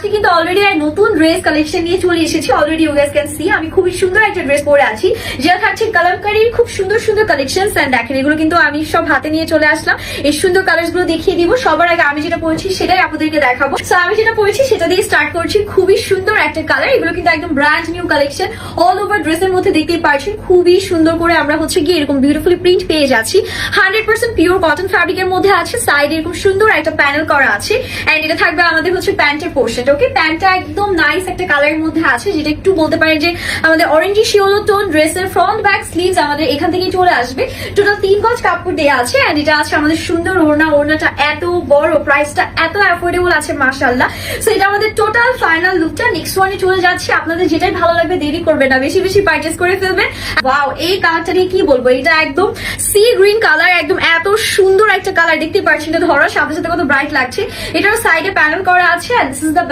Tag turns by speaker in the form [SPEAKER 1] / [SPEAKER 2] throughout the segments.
[SPEAKER 1] আজকে কিন্তু অলরেডি নতুন ড্রেস কালেকশন নিয়ে চলে এসেছি। Already you guys can see আমি খুবই সুন্দর একটা ড্রেস পরে আছি। যেটা থাকছে কালামকারীর খুব সুন্দর সুন্দর কালেকশন অ্যান্ড দেখেন, এগুলো কিন্তু আমি সব হাতে নিয়ে চলে আসলাম। এই সুন্দর কালার্সগুলো দেখিয়ে দিব। সবার আগে আমি যেটা পরেছি সেটাই আপনাদেরকে দেখাবো। সো আমি যেটা পরেছি সেটা দিয়ে স্টার্ট করছি। খুবই সুন্দর একটা কালার এগুলো কিন্তু একদম brand new collection all over ড্রেসের মধ্যে দেখতেই পারছেন, খুবই সুন্দর করে আমরা হচ্ছে গিয়ে এরকম বিউটিফুলি প্রিন্ট পেয়ে যাচ্ছি। হান্ড্রেড পার্সেন্ট পিওর কটন ফ্যাব্রিকের মধ্যে আছে। সাইড এরকম সুন্দর একটা প্যানেল করা আছে। এন্ড এটা থাকবে আমাদের হচ্ছে প্যান্টের পোর্শন ওকে, প্যান্টটা একদম নাইস একটা কালারের মধ্যে আছে, যেটা একটু বলতে পারেন যে আমাদের অরেঞ্জি শিওলো টোন ড্রেসের ফ্রন্ট ব্যাক স্লিভস আমাদের এখান থেকেই চলে আসবে। টোটাল তিন গজ কাপড় দেওয়া আছে এন্ড এটা আছে আমাদের সুন্দর ওড়না। ওড়নাটা এত বড় প্রাইসটা এত অ্যাফোর্ডেবল আছে মাশাল্লাহ সো এটা আমাদের টোটাল ফাইনাল লুকটা নেক্সট ওয়ানে চলে যাচ্ছে। আপনাদের যেটাই ভালো লাগবে, দেরি করবে না। বেশি বেশি পারচেস করে ফেলবেন। ওয়াও এই কালারটা নিয়ে কি বলব? এটা একদম সি গ্রিন কালার একদম এত সুন্দর একটা কালার দেখতে পাচ্ছেন এটা ধরার সাথে সাথে কত ব্রাইট লাগছে। এটার সাইডে প্যানেল করা আছে দিস ইজ দ্য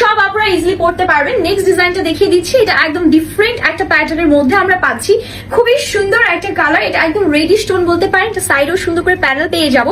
[SPEAKER 1] সব আপনারা ইজিলি পারবেন। নেক্সট দেখিয়ে দিচ্ছি, এটা একদম ডিফারেন্ট একটা মধ্যে আমরা পাচ্ছি। খুবই সুন্দর একটা কালার এটা একদম রেডি স্টোন বলতে পারেন, এটা সাইডও সুন্দর করে প্যানেল পেয়ে যাব।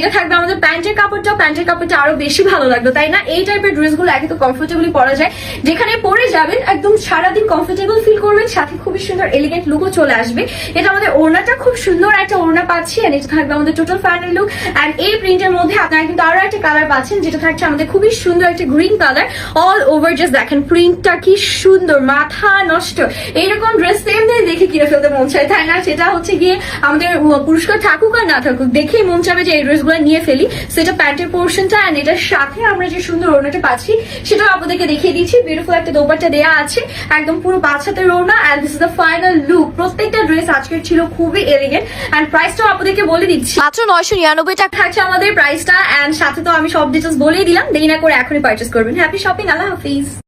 [SPEAKER 1] এটা থাকবে আমাদের প্যান্টের কাপড়টা প্যান্টের কাপড়টা আরও বেশি ভালো লাগবে তাই না? এই টাইপের ড্রেসগুলো একে তো কমফোর্টেবলি পরা যায়। যেখানে পরে যাবেন, একদম সারাদিন কমফোর্টেবল ফিল করবেন, সাথে খুবই সুন্দর এলিগেন্ট লুকও চলে আসবে। এটা আমাদের ওড়নাটা খুব সুন্দর একটা ওড়না পাচ্ছি এটা থাকবে আমাদের টোটাল ফাইনাল লুক এন্ড এই প্রিন্টের মধ্যে আপনারা কিন্তু আরও একটা কালার পাচ্ছেন, যেটা থাকছে আমাদের খুবই সুন্দর একটা green colour all over just দেখেন প্রিন্টটা কি সুন্দর, মাথা নষ্ট। এইরকম ড্রেস সেম দিয়ে দেখে কিনে ফেলতে মন চায়, তাই না? সেটা হচ্ছে গিয়ে আমাদের পুরস্কার থাকুক আর না থাকুক, দেখেই মন চাবে যে এই ড্রেসগুলো নিয়ে ফেলি। সেটা প্যান্টের পোর্শনটা এন্ড এটার সাথে আমরা যে সুন্দর ওড়নাটা পাচ্ছি সেটা আপনাদেরকে দেখিয়ে দিচ্ছি। বিউটিফুল একটা দোপাট্টা দেওয়া আছে একদম পুরো পাঁচ হাতের ওড়না and this is the final look প্রত্যেকটা ড্রেস আজকের ছিল খুবই এলিগেন্ট অ্যান্ড প্রাইসটাও আপনাদেরকে বলে দিচ্ছি।
[SPEAKER 2] মাত্র নয়শো নিরানব্বই টাকা।
[SPEAKER 1] থাকছে আমাদের প্রাইসটা অ্যান্ড সাথে তো আমি সব ডিটেলস বলেই দিলাম। দেরি না করে এখনই পারচেস করবেন। হ্যাপি শপিং আল্লাহ হাফিজ।